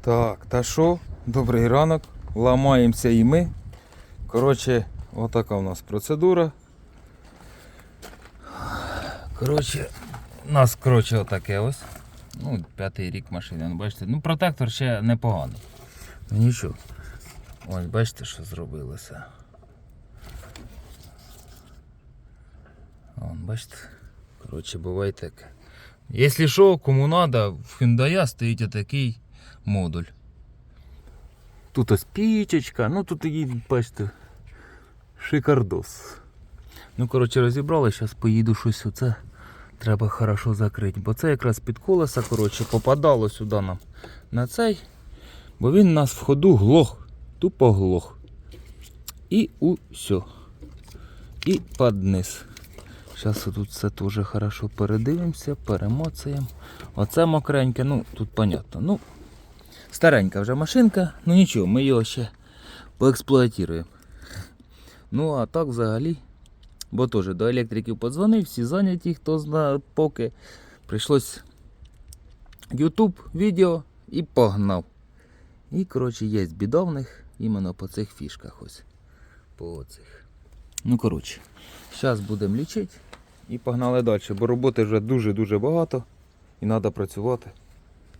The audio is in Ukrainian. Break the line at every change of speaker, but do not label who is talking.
Так, та що? Добрий ранок. Ламаємося і ми. Коротше, отака у нас процедура. Коротше, у нас коротше отаке ось. Ну, п'ятий рік машини, ну, бачите. Ну, протектор ще непоганий. Ну нічого. Ось бачите, що зробилося. Вон, бачите. Коротше, буває таке. Якщо що, кому треба, в Hyundai стоїть такий модуль. Тут ось пічечка, ну тут такий, бачите, шикардос. Ну, коротше, розібрали, зараз поїду щось оце. Треба хорошо закрити, бо це якраз під колеса, коротше, попадало сюди нам на цей. Бо він у нас в ходу глох, тупо глох. І усьо. І під низ. Зараз тут все теж хорошо передивимося, перемоцаємо. Оце мокреньке, ну тут понятно. Ну, старенька вже машинка, ну нічого, ми його ще поексплуатуємо. Ну, а так взагалі. Бо теж до електриків подзвонив, всі зайняті, хто знає поки. Прийшлось YouTube відео і погнав. І, коротше, є біда в них іменно по цих фішках ось. По оцих. Ну, коротше, зараз будемо лічити і погнали далі, бо роботи вже дуже-дуже багато і треба працювати.